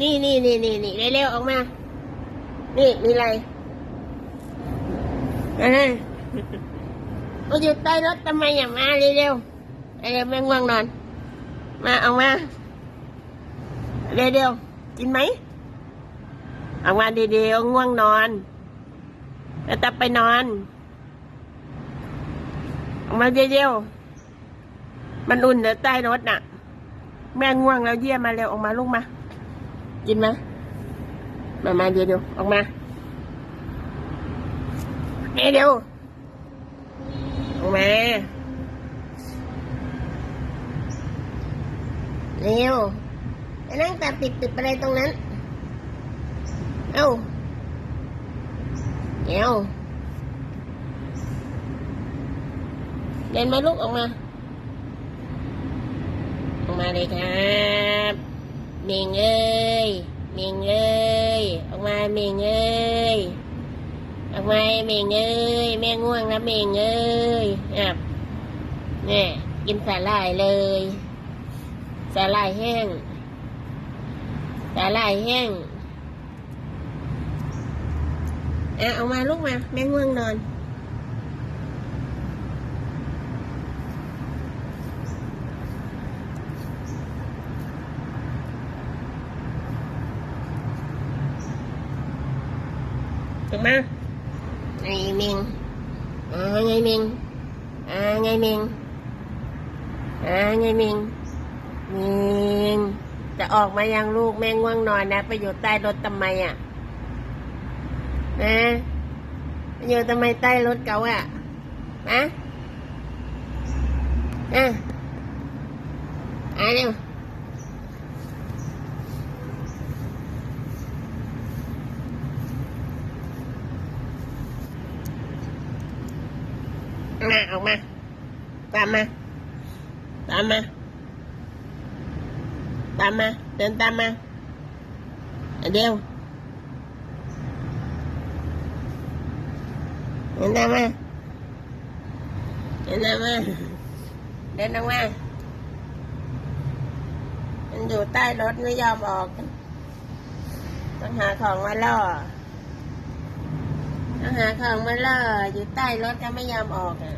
นี่นี่นี่นี่นี่เร็วๆออกมา นี่มีอะไรอ่ามาอยู่ใต้รถทำไมอย่ามาเร็วๆเร็วๆแม่ง่วงนอน มาเอามา เร็วๆกินไหมเอามาเดียวๆง่วงนอนแล้วตับไปนอนออกมาเร็วๆมันอุ่นเดี๋ยวใต้รถน่ะ แม่ง่วงแล้วเยี่ยมมาเร็วออกมาลูกมา กินไหมมามาเดี๋ยวเดี๋ยวออกมาเดี๋ยวเดี๋ยวออกมาเร็วไปนั่งตาปิดปิดอะไรตรงนั้น เอ้าเดี๋ยวเดินมาลูกออกมา ออกมาเลยครับเมงเอ้ เมงเอ้ยออกมาเมงเอ้ยออกมาเมงเอ้ยแม่ง่วงนะเมงเอ้ยอะเนี่ยกินสาหร่ายเลยสาหร่ายแห้งสาหร่ายแห้งอะเอามาลูกมาแม่ง่วงนอน ถูกไหมไอ้เมงอ่าไงเมงอ่าไงเมงอ่าไงเมงเมงจะออกมายังลูกแม่ง่วงนอนนะ ไปอยู่ใต้รถทำไมอะนะไปอยู่ทำไมใต้รถเก่าอะนะอะเร็ว มาออกมา ตามมา ตามมา ตามมา เดินตามมาเดี๋ยวเดินตามมาเดินตามมาเดินออกมามันอยู่ใต้รถไม่ยอมออก ต้องหาของมาล่อ องหาของมาล่ออยู่ใต้รถก็ไม่ยอมออกอะ